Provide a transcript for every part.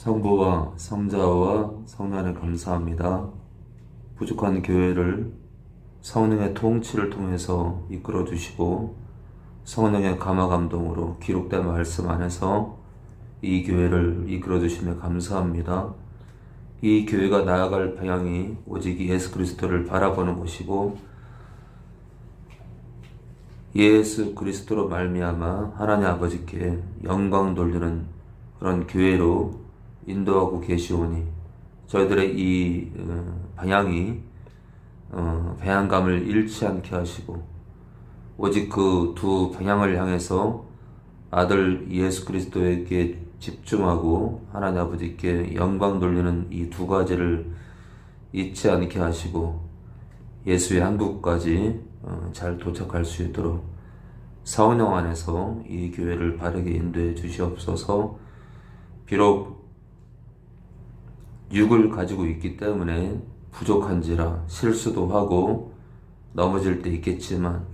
성부와 성자와 성령에 감사합니다. 부족한 교회를 성령의 통치를 통해서 이끌어 주시고 성령의 감화 감동으로 기록된 말씀 안에서 이 교회를 이끌어 주심에 감사합니다. 이 교회가 나아갈 방향이 오직 예수 그리스도를 바라보는 곳이고 예수 그리스도로 말미암아 하나님 아버지께 영광 돌리는 그런 교회로 인도하고 계시오니 저희들의 이 어, 방향이 어, 배양감을 잃지 않게 하시고 오직 그 두 방향을 향해서 아들 예수 그리스도에게 집중하고 하나님 아버지께 영광 돌리는 이 두 가지를 잊지 않게 하시고 예수의 한국까지 어, 잘 도착할 수 있도록 성령 안에서 이 교회를 바르게 인도해 주시옵소서. 비록 육을 가지고 있기 때문에 부족한지라 실수도 하고 넘어질 때 있겠지만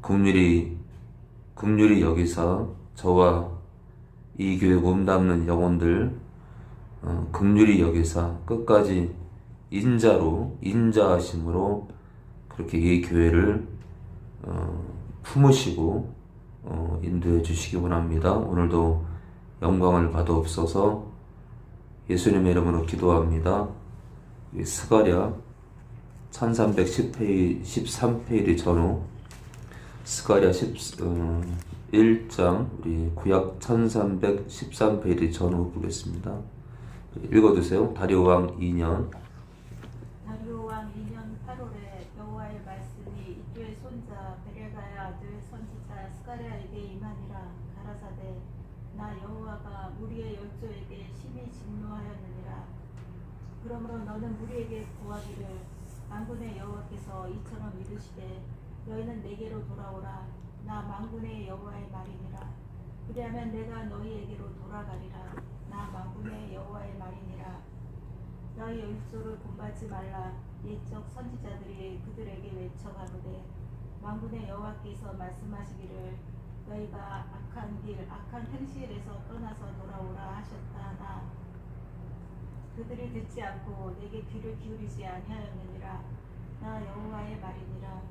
국률이 국률이 여기서 저와 이 교회 몸담는 영혼들 어, 극률이 여기서 끝까지 인자로 인자하심으로 그렇게 이 교회를 어, 품으시고 어, 인도해 주시기 원합니다. 오늘도 영광을 받아옵소서 예수님의 이름으로 기도합니다. 이 스가랴 1310페이지 13페이지 전후 스가랴 10, 어, 1장 우리 구약 1313페이지 전후 보겠습니다. 읽어주세요. 다리오 왕 2년 다리오 왕 2년 8월에 여호와의 말씀이 이주의 손자 베레가의 아들 선지자 스가랴에게 임하니라 가라사대 나 여호와가 무리의 열조에게 심히 진노하였느니라. 그러므로 너는 무리에게 구하기를 만군의 여호와께서 이처럼 이르시되 너희는 내게로 돌아오라. 나 만군의 여호와의 말이니라. 그리하면 내가 너희에게로 돌아가리라. 나 만군의 여호와의 말이니라. 너희 열조를 본받지 말라. 옛적 선지자들이 그들에게 외쳐 가로되 만군의 여호와께서 말씀하시기를 너희가 악한 길 악한 행실에서 떠나서 돌아오라 하셨다 나 그들이 듣지 않고 내게 귀를 기울이지 아니하였느니라. 나 여호와의 말이니라.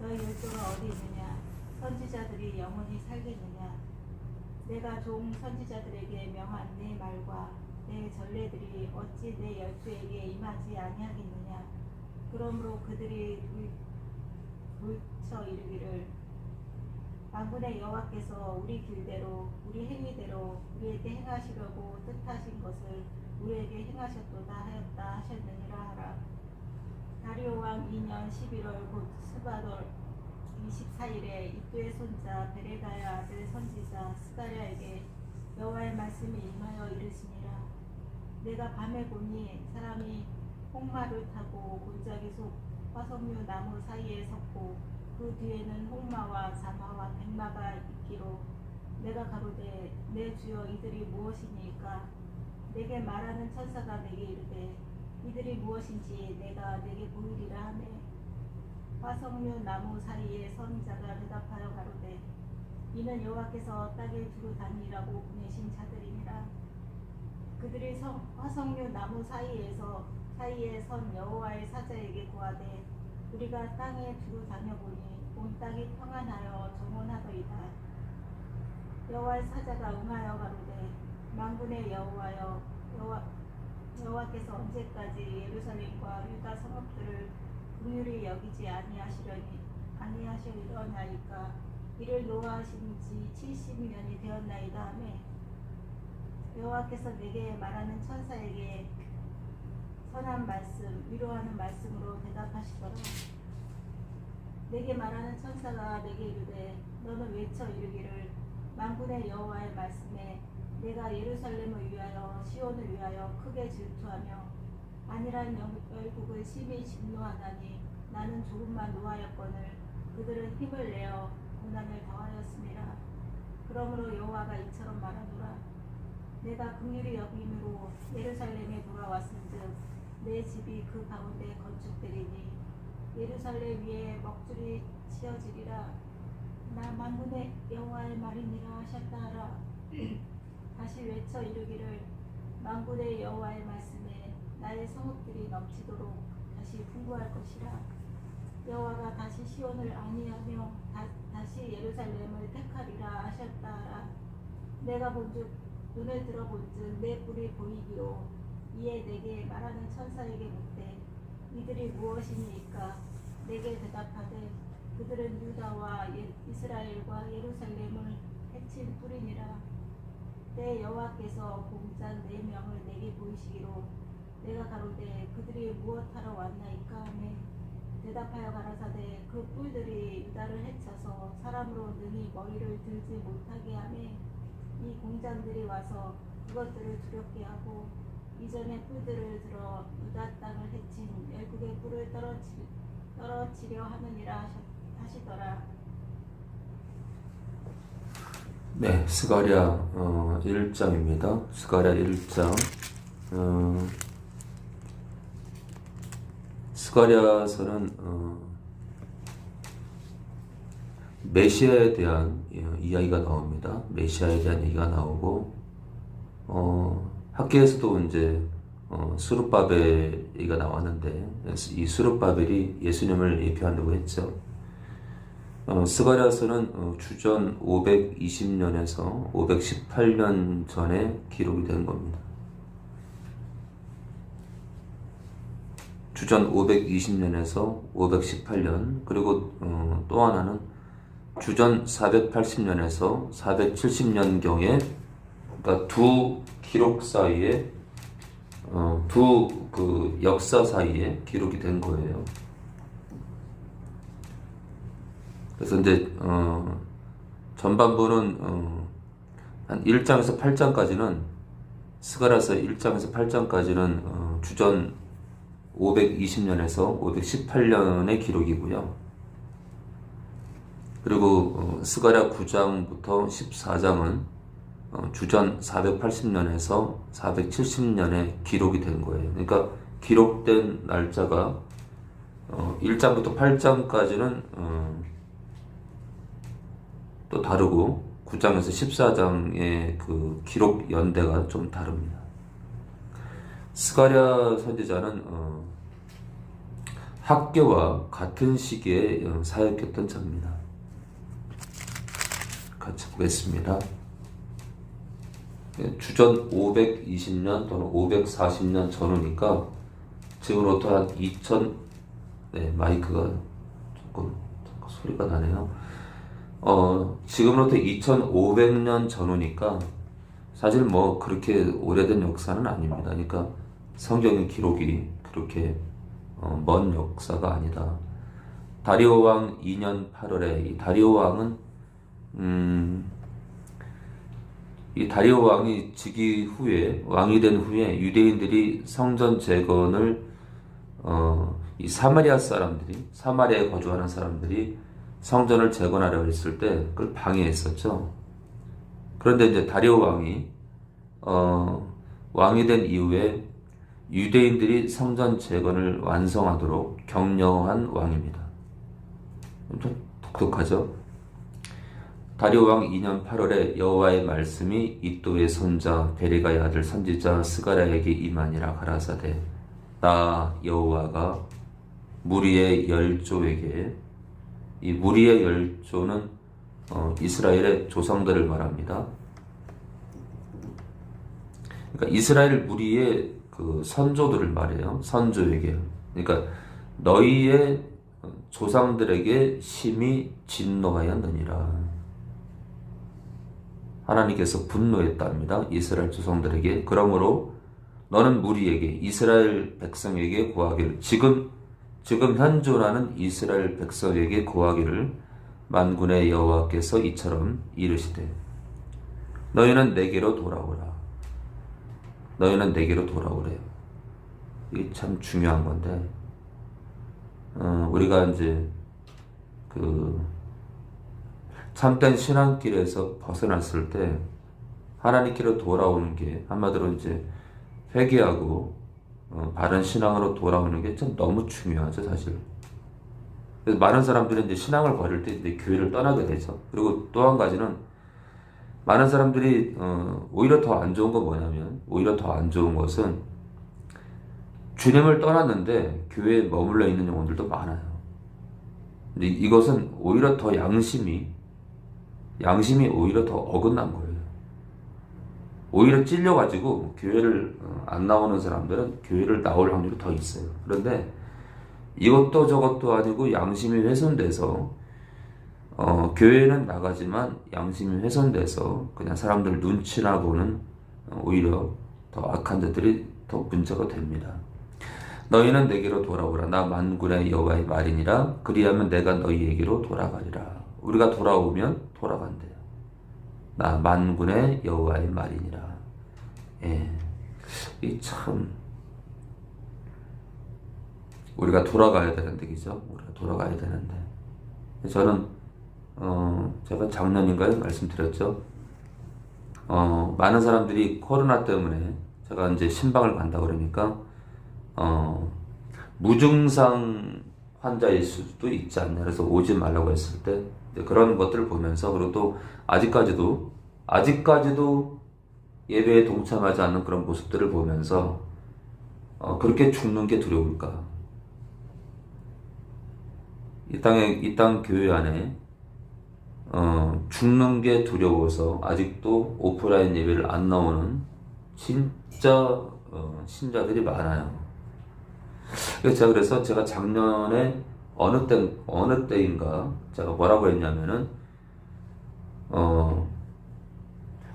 너희 열조가 어디 있느냐? 선지자들이 영원히 살겠느냐? 내가 종 선지자들에게 명한 내 말과 내 전례들이 어찌 내 열조에게 임하지 아니하겠느냐? 그러므로 그들이 돌- 돌쳐 이르기를. 만군의 여호와께서 우리 길대로 우리 행위대로 우리에게 행하시려고 뜻하신 것을 우리에게 행하셨도다 하였다 하셨느니라 하라. 다리오 왕 2년 11월 곧 스바돌 24일에 이뚜의 손자 베레다의 아들 선지자 스가랴에게 여호와의 말씀이 임하여 이르시니라. 내가 밤에 보니 사람이 홍마를 타고 골짜기 속 화석류 나무 사이에 섰고 그 뒤에는 홍마와 자마와 백마가 있기로 내가 가로되 내 주여 이들이 무엇이니까 내게 말하는 천사가 내게 이르되 이들이 무엇인지 내가 내게 보이리라 하매 화석류 나무 사이에 선 자가 대답하여 가로되 이는 여호와께서 땅에 두루 다니라고 보내신 자들이니라. 그들이 성, 화석류 나무 사이에서 사이에 선 여호와의 사자에게 구하되 우리가 땅에 두루 다녀보니 온 땅이 평안하여 정원하더이다. 여호와의 사자가 응하여 가로되 만군의 여호와여 여호와 여호와께서 언제까지 예루살렘과 유다 성읍들을 긍휼히 여기지 아니하시려니 아니하시려나이까? 이를 노하신 지 70년이 되었나이다 하매 여호와께서 내게 말하는 천사에게 선한 말씀 위로하는 말씀으로 대답하시더라. 내게 말하는 천사가 내게 이르되 너는 외쳐 이르기를 만군의 여호와의 말씀에 내가 예루살렘을 위하여 시온을 위하여 크게 질투하며 아니란 영- 열국을 심히 진노하나니 나는 조금만 노하였거늘 그들은 힘을 내어 고난을 더하였음이라 그러므로 여호와가 이처럼 말하노라. 내가 긍휼히 여김으로 예루살렘에 돌아왔은즉 내 집이 그 가운데 건축되리니 예루살렘 위에 먹줄이 치어지리라. 나 만군의 여호와의 말이니라 하셨다 하라 다시 외쳐 이르기를 만군의 여호와의 말씀에 나의 성읍들이 넘치도록 다시 풍부할 것이라. 여호와가 다시 시온을 안위하며 다, 다시 예루살렘을 택하리라 하셨다라. 내가 본즉 눈을 들어본즉 내 뿔이 보이기로 이에 내게 말하는 천사에게 묻되 이들이 무엇이니까? 내게 대답하되 그들은 유다와 예- 이스라엘과 예루살렘을 해친 뿔이니라 내 여호와께서 공장 네 명을 내게 보이시기로 내가 가로되 그들이 무엇하러 왔나이까 하매 대답하여 가라사대 그 뿔들이 유다를 해쳐서 사람으로 능히 머리를 들지 못하게 하매 이 공장들이 와서 그것들을 두렵게 하고 이전에 뿔들을 들어 유다 땅을 해친 열국의 뿔을 떨어치, 떨어치려 하느니라 하시더라 네, 스가랴 어, 1장입니다. 스가랴 1장. 어, 스가랴서는 어, 메시아에 대한 어, 이야기가 나옵니다. 메시아에 대한 얘기가 나오고 어, 학계에서도 이제 어, 수르바벨 얘기가 나왔는데 이 수르바벨이 예수님을 예표한다고 했죠. 어, 스가랴서는 어, 주전 520년에서 518년 전에 기록이 된 겁니다. 주전 520년에서 518년 그리고 어, 또 하나는 주전 480년에서 470년경에 그러니까 두 기록 사이에 어, 두 그 역사 사이에 기록이 된 거예요. 그래서 이제 어, 전반부는 어, 한 1장에서 8장까지는 스가라서 1장에서 8장까지는 어, 주전 520년에서 518년의 기록이고요. 그리고 어, 스가랴 9장부터 14장은 어, 주전 480년에서 470년에 기록이 된 거예요. 그러니까 기록된 날짜가 어, 1장부터 8장까지는 어, 또 다르고 9장에서 14장의 그 기록 연대가 좀 다릅니다. 스가랴 선지자는 어, 학계와 같은 시기에 어, 사역했던 자입니다. 같이 보겠습니다. 예, 주전 520년 또는 540년 전후니까 지금으로부터 한 2000, 네, 마이크가 조금 소리가 나네요. 어, 지금으로부터 2500년 전후니까 사실 뭐 그렇게 오래된 역사는 아닙니다. 그러니까 성경의 기록이 그렇게 어, 먼 역사가 아니다. 다리오 왕 2년 8월에 이 다리오 왕은 음, 이 다리오 왕이 즉위 후에 왕이 된 후에 유대인들이 성전 재건을 어, 이 사마리아 사람들이 사마리아에 거주하는 사람들이 성전을 재건하려고 했을 때 그걸 방해했었죠. 그런데 이제 다리오 왕이 어, 왕이 된 이후에 유대인들이 성전 재건을 완성하도록 격려한 왕입니다. 좀 독특하죠. 다리오 왕 2년 8월에 여호와의 말씀이 이또의 손자 베레가의 아들 선지자 스가랴에게 임하니라 가라사대 나 여호와가 무리의 열조에게 이 무리의 열조는 어, 이스라엘의 조상들을 말합니다. 그러니까 이스라엘 무리의 그 선조들을 말해요. 선조에게. 그러니까 너희의 조상들에게 심히 진노하였느니라. 하나님께서 분노했답니다. 이스라엘 조상들에게. 그러므로 너는 무리에게 이스라엘 백성에게 구하기를 지금 지금 현존하는 이스라엘 백성에게 구하기를 만군의 여호와께서 이처럼 이르시되 너희는 내게로 돌아오라. 너희는 내게로 돌아오래요. 이게 참 중요한 건데 어, 우리가 이제 그 참된 신앙길에서 벗어났을 때 하나님께로 돌아오는 게 한마디로 이제 회개하고 어, 바른 신앙으로 돌아오는 게 참 너무 중요하죠 사실. 그래서 많은 사람들은 이제 신앙을 버릴 때 이제 교회를 떠나게 되죠. 그리고 또 한 가지는 많은 사람들이 어, 오히려 더 안 좋은 건 뭐냐면 오히려 더 안 좋은 것은 주님을 떠났는데 교회에 머물러 있는 영혼들도 많아요. 근데 이것은 오히려 더 양심이 양심이 오히려 더 어긋난 거예요. 오히려 찔려가지고 교회를 어, 안 나오는 사람들은 교회를 나올 확률이 더 있어요. 그런데 이것도 저것도 아니고 양심이 훼손돼서 어, 교회는 나가지만 양심이 훼손돼서 그냥 사람들 눈치나 보는 어, 오히려 더 악한 자들이 더 문제가 됩니다. 너희는 내게로 돌아오라. 나 만군의 여호와의 말이니라. 그리하면 내가 너희에게로 돌아가리라. 우리가 돌아오면 돌아간대요. 나 만군의 여호와의 말이니라. 예, 이 참 우리가 돌아가야 되는데 그죠? 우리가 돌아가야 되는데 저는 어 제가 작년인가요 말씀드렸죠. 어 많은 사람들이 코로나 때문에 제가 이제 신방을 간다 그러니까 어 무증상 환자일 수도 있지 않냐 그래서 오지 말라고 했을 때 그런 것들을 보면서 그리고 또 아직까지도 아직까지도 예배에 동참하지 않는 그런 모습들을 보면서 어, 그렇게 죽는 게 두려울까? 이 땅에 이 땅 교회 안에 어, 죽는 게 두려워서 아직도 오프라인 예배를 안 나오는 진짜 어, 신자들이 많아요. 제가 그래서 제가 작년에 어느 때 어느 때인가 제가 뭐라고 했냐면은 어,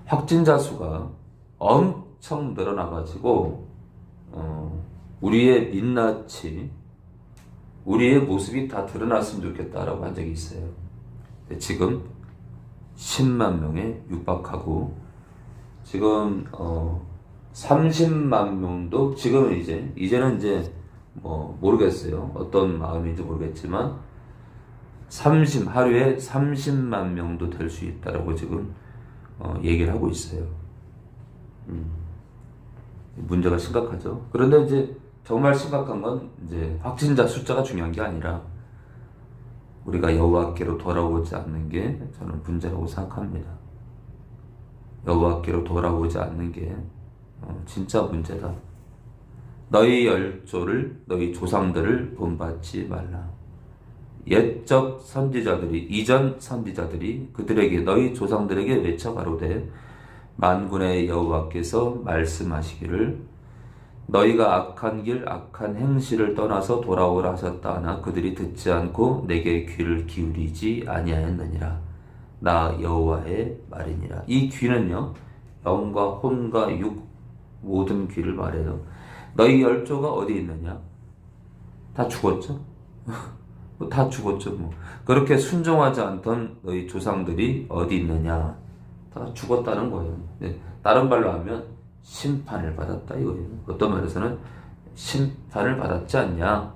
확진자 수가 엄청 늘어나가지고 어, 우리의 민낯이 우리의 모습이 다 드러났으면 좋겠다라고 한 적이 있어요. 지금 10만 명에 육박하고 지금 어 30만 명도 지금은 이제 이제는 이제 뭐 모르겠어요. 어떤 마음인지 모르겠지만 30 하루에 30만 명도 될 수 있다라고 지금 어, 얘기를 하고 있어요. 음, 문제가 심각하죠. 그런데 이제 정말 심각한 건 이제 확진자 숫자가 중요한 게 아니라 우리가 여호와께로 돌아오지 않는 게 저는 문제라고 생각합니다. 여호와께로 돌아오지 않는 게 어, 진짜 문제다. 너희 열조를 너희 조상들을 본받지 말라. 옛적 선지자들이 이전 선지자들이 그들에게 너희 조상들에게 외쳐 가로되 만군의 여호와께서 말씀하시기를 너희가 악한 길 악한 행실을 떠나서 돌아오라 하셨다 하나 그들이 듣지 않고 내게 귀를 기울이지 아니하였느니라. 나 여호와의 말이니라. 이 귀는요 영과 혼과 육 모든 귀를 말해요 너희 열조가 어디 있느냐 다 죽었죠 뭐다 죽었죠 뭐 그렇게 순종하지 않던 너희 조상들이 어디 있느냐 다 죽었다는 거예요 네, 다른 말로 하면 심판을 받았다 이거예요. 어떤 말에서는 심판을 받았지 않냐.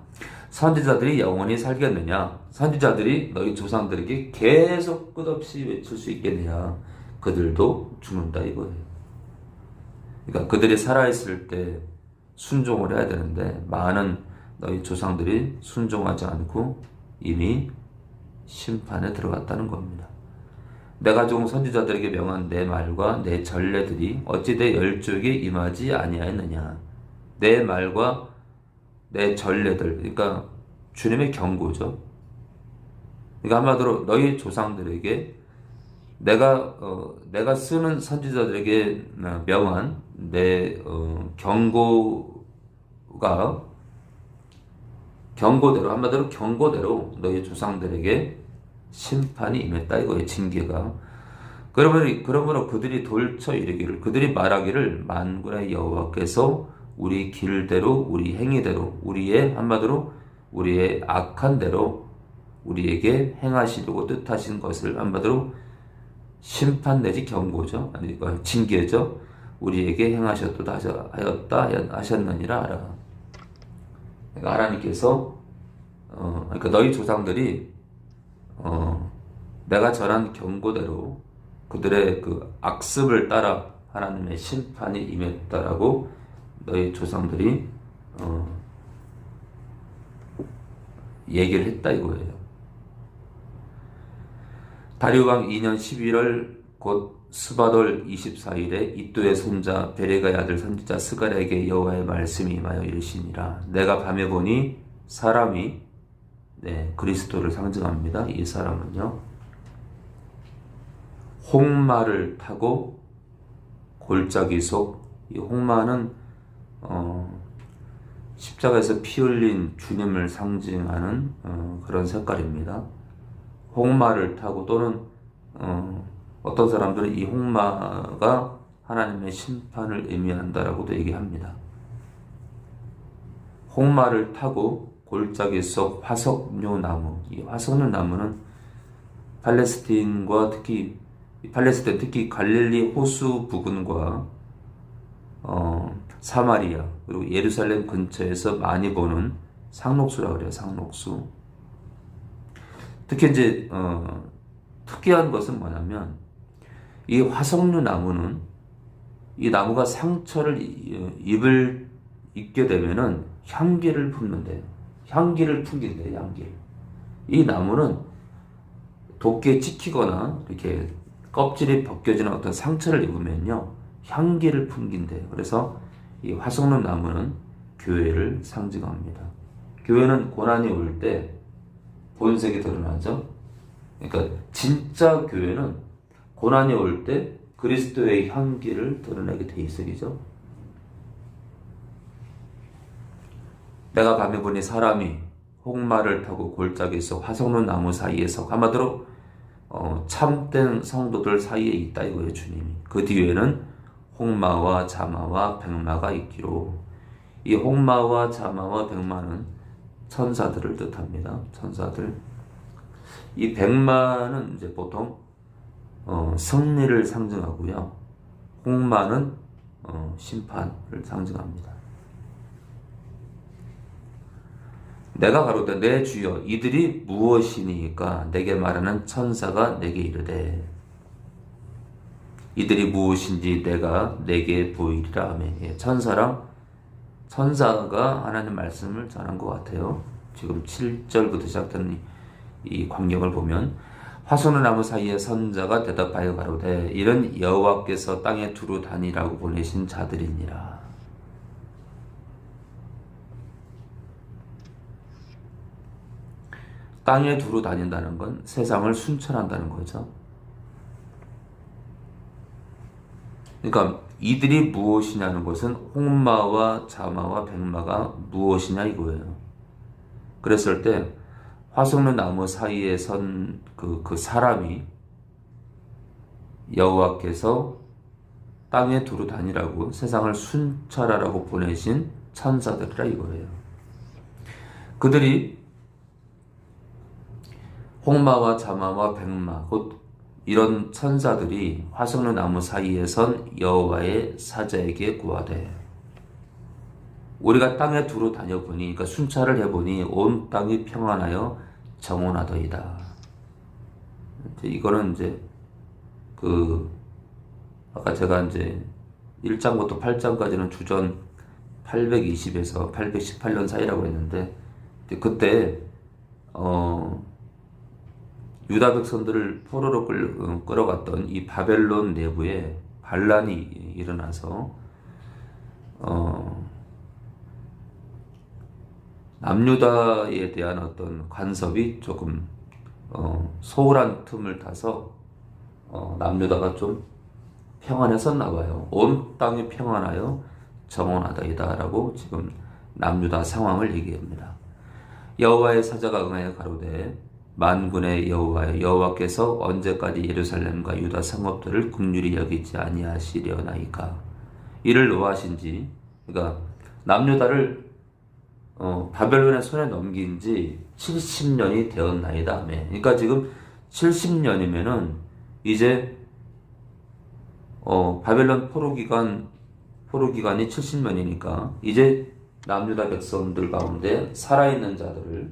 선지자들이 영원히 살겠느냐. 선지자들이 너희 조상들에게 계속 끝없이 외칠 수 있겠느냐. 그들도 죽는다 이거예요. 그러니까 그들이 살아있을 때 순종을 해야 되는데 많은 너희 조상들이 순종하지 않고 이미 심판에 들어갔다는 겁니다. 내가 종 선지자들에게 명한 내 말과 내 전례들이 어찌 내 열조에게 임하지 아니하였느냐 내 말과 내 전례들 그러니까 주님의 경고죠 그러니까 한마디로 너희 조상들에게 내가 어, 내가 쓰는 선지자들에게 명한 내 어, 경고가 경고대로 한마디로 경고대로 너희 조상들에게 심판이 임했다. 이거예요 징계가. 그러므로 그러므로 그들이 돌쳐 이르기를 그들이 말하기를 만군의 여호와께서 우리 길대로 우리 행위대로 우리의 한마디로 우리의 악한 대로 우리에게 행하시려고 뜻하신 것을 한마디로 심판 내지 경고죠. 아니 어, 징계죠. 우리에게 행하셨도다 하였다 하셨느니라 하라 그러니까 하나님께서 어 그러니까 너희 조상들이 어, 내가 전한 경고대로 그들의 그 악습을 따라 하나님의 심판이 임했다라고 너희 조상들이 어, 얘기를 했다 이거예요. 다리우왕 2년 11월 곧 스바돌 24일에 이또의 손자 베레가의 아들 선지자 스갈에게 여호와의 말씀이 임하여 이르시니라 내가 밤에 보니 사람이 네, 그리스도를 상징합니다. 이 사람은요. 홍마를 타고 골짜기 속 이 홍마는 어, 십자가에서 피 흘린 주님을 상징하는 어, 그런 색깔입니다. 홍마를 타고 또는 어, 어떤 사람들은 이 홍마가 하나님의 심판을 의미한다라고도 얘기합니다. 홍마를 타고 골짜기 속 화석류 나무, 이 화석류 나무는 팔레스틴과 특히 이 팔레스틴 특히 갈릴리 호수 부근과 어, 사마리아 그리고 예루살렘 근처에서 많이 보는 상록수라 그래요. 상록수. 특히 이제 어, 특이한 것은 뭐냐면 이 화석류 나무는 이 나무가 상처를 이- 입을 입게 되면은 향기를 품는데요. 향기를 풍긴대요. 향기를. 이 나무는 도끼에 찍히거나 이렇게 껍질이 벗겨지는 어떤 상처를 입으면요 향기를 풍긴대요. 그래서 이 화석류 나무는 교회를 상징합니다. 교회는 고난이 올때 본색이 드러나죠. 그러니까 진짜 교회는 고난이 올 때 그리스도의 향기를 드러내게 돼 있어야죠. 내가 밤에 보니 사람이 홍마를 타고 골짜기에서 화석로 나무 사이에서 한마디로 어, 참된 성도들 사이에 있다 이거예요 주님이. 그 뒤에는 홍마와 자마와 백마가 있기로 이 홍마와 자마와 백마는 천사들을 뜻합니다. 천사들. 이 백마는 이제 보통 어, 승리를 상징하고요. 홍마는 어, 심판을 상징합니다. 내가 가로되 내 주여 이들이 무엇이니까 내게 말하는 천사가 내게 이르되 이들이 무엇인지 내가 내게 보이리라 하며 예, 천사랑 천사가 하나님 말씀을 전한 것 같아요. 지금 7절부터 시작되는 이- 이 광경을 보면 화소는 나무 사이에 선자가 대답하여 가로되 이런 여호와께서 땅에 두루 다니라고 보내신 자들이니라. 땅에 두루 다닌다는 건 세상을 순찰한다는 거죠. 그러니까 이들이 무엇이냐는 것은 홍마와 자마와 백마가 무엇이냐 이거예요. 그랬을 때 화석류 나무 사이에 선 그 그 사람이 여호와께서 땅에 두루 다니라고 세상을 순찰하라고 보내신 천사들이라 이거예요. 그들이 홍마와 자마와 백마 곧 이런 천사들이 화석류 나무 사이에 선 여호와의 사자에게 구하되 우리가 땅에 두루 다녀보니 그러니까 순찰을 해보니 온 땅이 평안하여 정원하더이다. 이거는 이제 그 아까 제가 이제 1장부터 8장까지는 주전 820에서 818년 사이라고 했는데 그때 어 유다 백성들을 포로로 끌, 어, 끌어갔던 이 바벨론 내부에 반란이 일어나서 어, 남유다에 대한 어떤 간섭이 조금 어, 소홀한 틈을 타서 어, 남유다가 좀 평안했었나 봐요. 온 땅이 평안하여 정원하다이다라고 지금 남유다 상황을 얘기합니다. 여호와의 사자가 응하여 가로되 만군의 여호와여 여호와께서 언제까지 예루살렘과 유다 성읍들을 긍휼히 여기지 아니하시려나이까 이를 노하신지 그러니까 남유다를 어, 바벨론의 손에 넘긴 지 70년이 되었나이다. 네. 그러니까 지금 70년이면은 이제 어, 바벨론 포로 기간 포로 기간이 70년이니까 이제 남유다 백성들 가운데 살아있는 자들을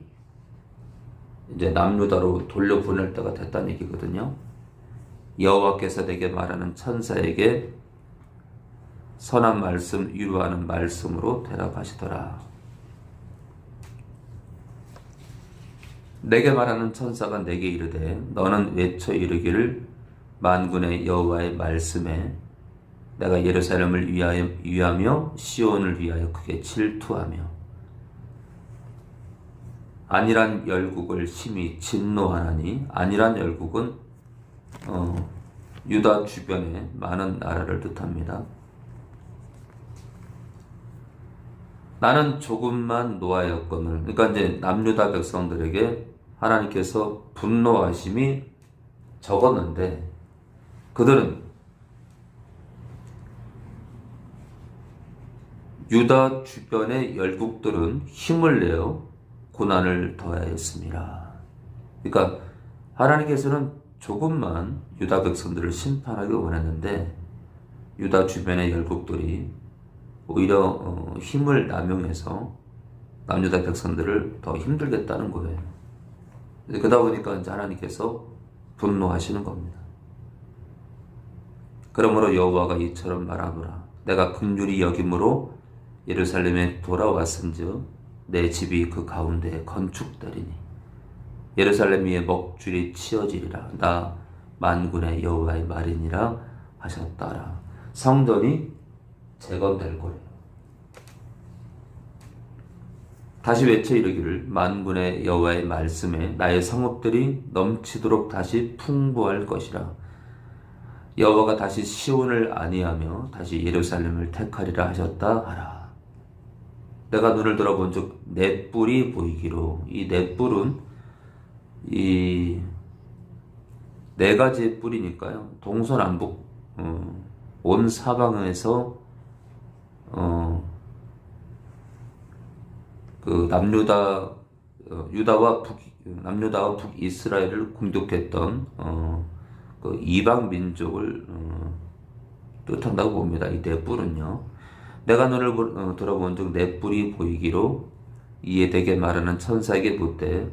이제 남유다로 돌려 보낼 때가 됐다는 얘기거든요. 여호와께서 내게 말하는 천사에게 선한 말씀 위로하는 말씀으로 대답하시더라. 내게 말하는 천사가 내게 이르되 너는 외쳐 이르기를 만군의 여호와의 말씀에 내가 예루살렘을 위하여, 위하며 시온을 위하여 크게 질투하며 안일한 열국을 심히 진노하나니 안일한 열국은 어, 유다 주변에 많은 나라를 뜻합니다. 나는 조금만 노하였거늘 그러니까 이제 남유다 백성들에게 하나님께서 분노하심이 적었는데 그들은 유다 주변의 열국들은 힘을 내어 고난을 더하였습니다. 그러니까 하나님께서는 조금만 유다 백성들을 심판하기 원했는데 유다 주변의 열국들이 오히려 어, 힘을 남용해서 남유다 백성들을 더 힘들겠다는 거예요. 그러다 보니까 이제 하나님께서 분노하시는 겁니다. 그러므로 여호와가 이처럼 말하노라. 내가 긍휼히 여김으로 예루살렘에 돌아왔은즉 내 집이 그 가운데 건축되리니 예루살렘 위에 먹줄이 치어지리라. 나 만군의 여호와의 말이니라 하셨다라. 성전이 재건될 거예요. 다시 외쳐 이르기를 만군의 여호와의 말씀에 나의 성읍들이 넘치도록 다시 풍부할 것이라. 여호와가 다시 시온을 아니하며 다시 예루살렘을 택하리라 하셨다 하라. 내가 눈을 들어본 즉 넷불이 보이기로 이 넷불은 이 네 가지의 뿔이니까요. 동서남북 어, 온 사방에서 어, 그 남유다 어, 유다와 북 남유다와 북 이스라엘을 공격했던 어, 그 이방 민족을 어, 뜻한다고 봅니다. 이네 뿔은요. 내가 너를 보- 어, 들어본즉 네 뿔이 보이기로 이에 대게 말하는 천사에게 묻되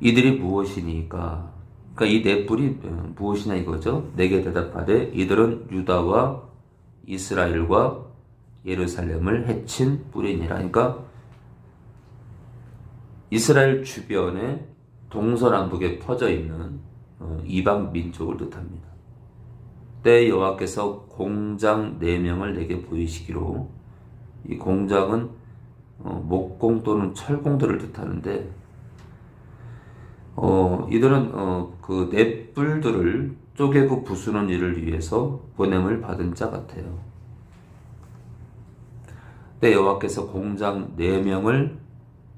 이들이 무엇이니까? 그러니까 이네 뿔이 어, 무엇이냐 이거죠. 내게 대답하되 이들은 유다와 이스라엘과 예루살렘을 해친 뿔이니라. 그러니까 이스라엘 주변에 동서남북에 퍼져 있는 어, 이방 민족을 뜻합니다. 때 여호와께서 공장 네 명을 내게 보이시기로 이 공장은 어, 목공 또는 철공들을 뜻하는데 어, 이들은 어, 그 넷불들을 쪼개고 부수는 일을 위해서 보냄을 받은 자 같아요. 때 여호와께서 공장 네 명을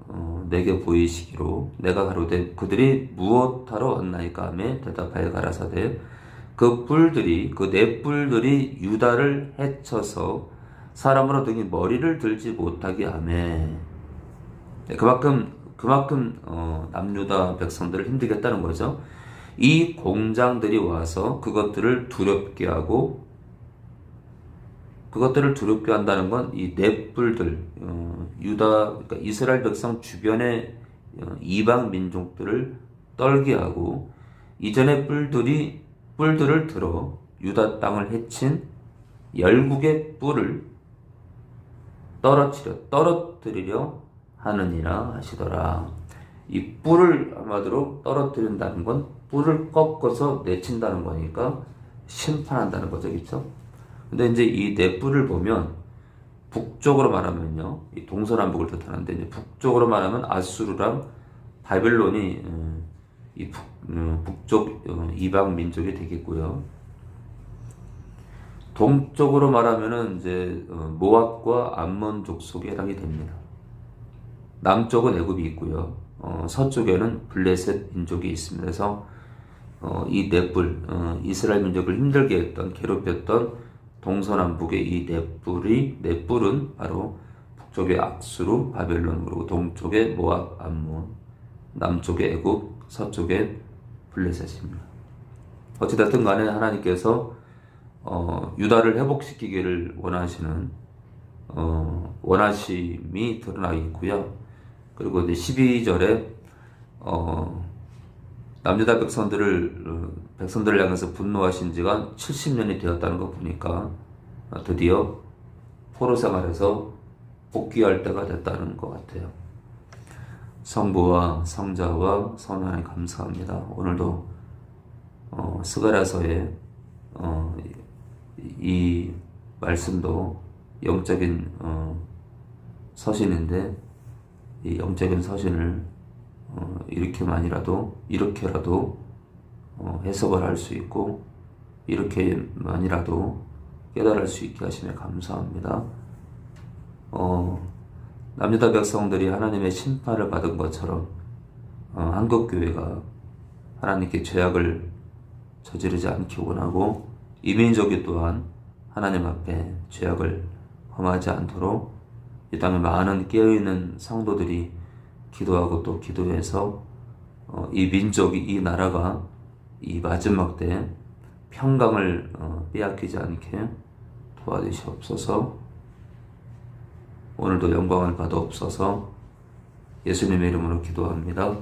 어, 내게 보이시기로 내가 가로되 그들이 무엇하러 왔나이까 하매 대답하여 가라사대 그 뿔들이 그 네 뿔들이 유다를 해쳐서 사람으로 등이 머리를 들지 못하게 하매 네, 그만큼 그만큼 어, 남유다 백성들을 힘들겠다는 거죠. 이 공장들이 와서 그것들을 두렵게 하고 그것들을 두렵게 한다는 건 이 넷불들 어, 유다 그러니까 이스라엘 백성 주변의 어, 이방 민족들을 떨게 하고 이전의 뿔들이 뿔들을 들어 유다 땅을 해친 열국의 뿔을 떨어뜨려 떨어뜨리려 하느니라 하시더라. 이 뿔을 아마도 떨어뜨린다는 건 뿔을 꺾어서 내친다는 거니까 심판한다는 거죠, 그렇죠? 근데 이제 이 네 뿔을 보면 북쪽으로 말하면요, 이 동서남북을 뜻하는데 이제 북쪽으로 말하면 아수르랑 바벨론이 음, 이 북, 음, 북쪽 어, 이방 민족이 되겠고요. 동쪽으로 말하면은 이제 어, 모압과 암몬 족속에 해당이 됩니다. 남쪽은 애굽이 있고요. 어, 서쪽에는 블레셋 민족이 있습니다. 그래서 어, 이 넷불 어, 이스라엘 민족을 힘들게 했던 괴롭혔던 동서남북의 이 넷불이 넷불은 바로 북쪽의 악수르 바벨론 그리고 동쪽의 모압 암몬 남쪽의 애굽 서쪽의 블레셋입니다. 어찌됐든 간에 하나님께서 어, 유다를 회복시키기를 원하시는 어, 원하심이 드러나 있고요. 그리고 이제 12절에 어, 남유다 백성들을 어, 백성들을 향해서 분노하신 지가 70년이 되었다는 거 보니까 어, 드디어 포로 생활에서 복귀할 때가 됐다는 것 같아요. 성부와 성자와 성령에 감사합니다. 오늘도 어, 스가라서의 어, 이, 이 말씀도 영적인 어, 서신인데 이 영적인 서신을 어, 이렇게만이라도 이렇게라도 어, 해석을 할 수 있고 이렇게만이라도 깨달을 수 있게 하시며 감사합니다. 어, 남유다 백성들이 하나님의 심판을 받은 것처럼 어, 한국 교회가 하나님께 죄악을 저지르지 않기 원하고 이민족이 또한 하나님 앞에 죄악을 범하지 않도록 이 땅에 많은 깨어있는 성도들이 기도하고 또 기도해서 어, 이 민족이 이 나라가 이 마지막 때 평강을 어, 빼앗기지 않게 도와주시옵소서. 오늘도 영광을 받아옵소서. 예수님의 이름으로 기도합니다.